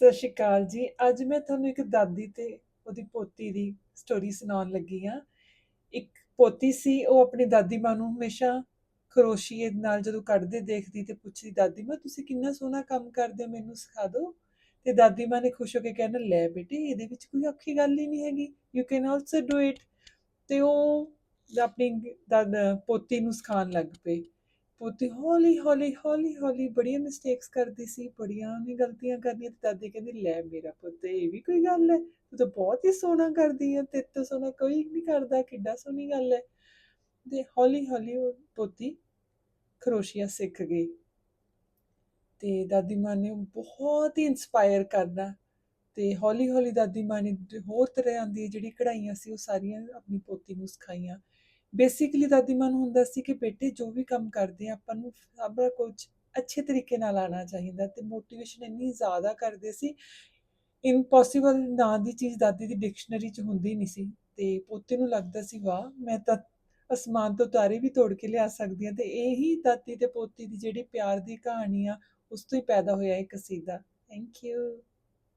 ਸਤਿ ਸ਼੍ਰੀ ਅਕਾਲ ਜੀ। ਅੱਜ ਮੈਂ ਤੁਹਾਨੂੰ ਇੱਕ ਦਾਦੀ ਤੇ ਉਹਦੀ ਪੋਤੀ ਦੀ ਸਟੋਰੀ ਸੁਣਾਉਣ ਲੱਗੀ ਹਾਂ। ਇੱਕ ਪੋਤੀ ਸੀ, ਉਹ ਆਪਣੀ ਦਾਦੀ ਮਾਂ ਨੂੰ ਹਮੇਸ਼ਾ ਖਰੋਸ਼ੀਏ ਨਾਲ ਜਦੋਂ ਕੱਢਦੇ ਦੇਖਦੀ ਤੇ ਪੁੱਛਦੀ, ਦਾਦੀ ਮਾਂ, ਤੁਸੀਂ ਕਿੰਨਾ ਸੋਹਣਾ ਕੰਮ ਕਰਦੇ ਹੋ, ਮੈਨੂੰ ਸਿਖਾ ਦਿਓ। ਤੇ ਦਾਦੀ ਮਾਂ ਨੇ ਖੁਸ਼ ਹੋ ਕੇ ਕਹਿਣਾ, ਲੈ ਬੇਟੇ, ਇਹਦੇ ਵਿੱਚ ਕੋਈ ਔਖੀ ਗੱਲ ਹੀ ਨਹੀਂ ਹੈਗੀ। You can also do it ਤੇ ਉਹ ਆਪਣੀ ਦਾਦ, ਪੋਤੀ ਨੂੰ ਸਿਖਾਉਣ ਲੱਗ ਪਈ ਪੋਤੀ ਹੌਲੀ ਹੌਲੀ ਹੌਲੀ ਹੌਲੀ ਬੜੀਆਂ ਮਿਸਟੇਕਸ ਕਰਦੀ ਸੀ, ਬੜੀਆਂ ਉਹਨੇ ਗਲਤੀਆਂ ਕਰਨੀਆਂ ਤੇ ਦਾਦੀ ਕਹਿੰਦੀ, ਲੈ ਮੇਰਾ ਪੁੱਤ, ਇਹ ਵੀ ਕੋਈ ਗੱਲ ਹੈ? ਤੂੰ ਤਾਂ ਬਹੁਤ ਹੀ ਸੋਹਣਾ ਕਰਦੀ ਹੈ ਤੇ ਤੋਂ ਸੋਹਣਾ ਕੋਈ ਨਹੀਂ ਕਰਦਾ, ਕਿੱਡਾ ਸੋਹਣੀ ਗੱਲ ਹੈ। ਤੇ ਹੌਲੀ ਹੌਲੀ ਉਹ ਪੋਤੀ ਖਰੋਸ਼ੀਆ ਸਿੱਖ ਗਈ। ਤੇ ਦਾਦੀ ਮਾਂ ਨੇ ਬਹੁਤ ਹੀ ਇਨਸਪਾਇਰ ਕਰਨਾ। ਤੇ ਹੌਲੀ ਹੌਲੀ ਦਾਦੀ ਮਾਂ ਨੇ ਹੋਰ ਤਰ੍ਹਾਂ ਦੀ ਜਿਹੜੀ ਕਢਾਈਆਂ ਸੀ, ਉਹ ਸਾਰੀਆਂ ਆਪਣੀ ਪੋਤੀ ਨੂੰ ਸਿਖਾਈਆਂ। ਬੇਸਿਕਲੀ ਦਾਦੀ ਮਾਂ ਨੂੰ ਹੁੰਦਾ ਸੀ ਕਿ ਬੇਟੇ ਜੋ ਵੀ ਕੰਮ ਕਰਦੇ ਆ, ਆਪਾਂ ਨੂੰ ਸਭ ਕੁਝ ਅੱਛੇ ਤਰੀਕੇ ਨਾਲ ਆਉਣਾ ਚਾਹੀਦਾ ਤੇ ਮੋਟੀਵੇਸ਼ਨ ਇੰਨੀ ਜ਼ਿਆਦਾ ਕਰਦੇ ਸੀ ਇੰਪੋਸੀਬਲ ਨਾਂ ਦੀ ਚੀਜ਼ ਦਾਦੀ ਦੀ ਡਿਕਸ਼ਨਰੀ 'ਚ ਹੁੰਦੀ ਨਹੀਂ ਸੀ ਤੇ ਪੋਤੇ ਨੂੰ ਲੱਗਦਾ ਸੀ, ਵਾਹ, ਮੈਂ ਤਾਂ ਅਸਮਾਨ ਤੋਂ ਤਾਰੇ ਵੀ ਤੋੜ ਕੇ ਲਿਆ ਸਕਦੀ ਹਾਂ। ਤੇ ਇਹੀ ਦਾਦੀ ਤੇ ਪੋਤੀ ਦੀ ਜਿਹੜੀ ਪਿਆਰ ਦੀ ਕਹਾਣੀ ਆ, ਉਸ ਤੋਂ ਹੀ ਪੈਦਾ ਹੋਇਆ ਇਹ ਕਸੀਦਾ ਥੈਂਕ ਯੂ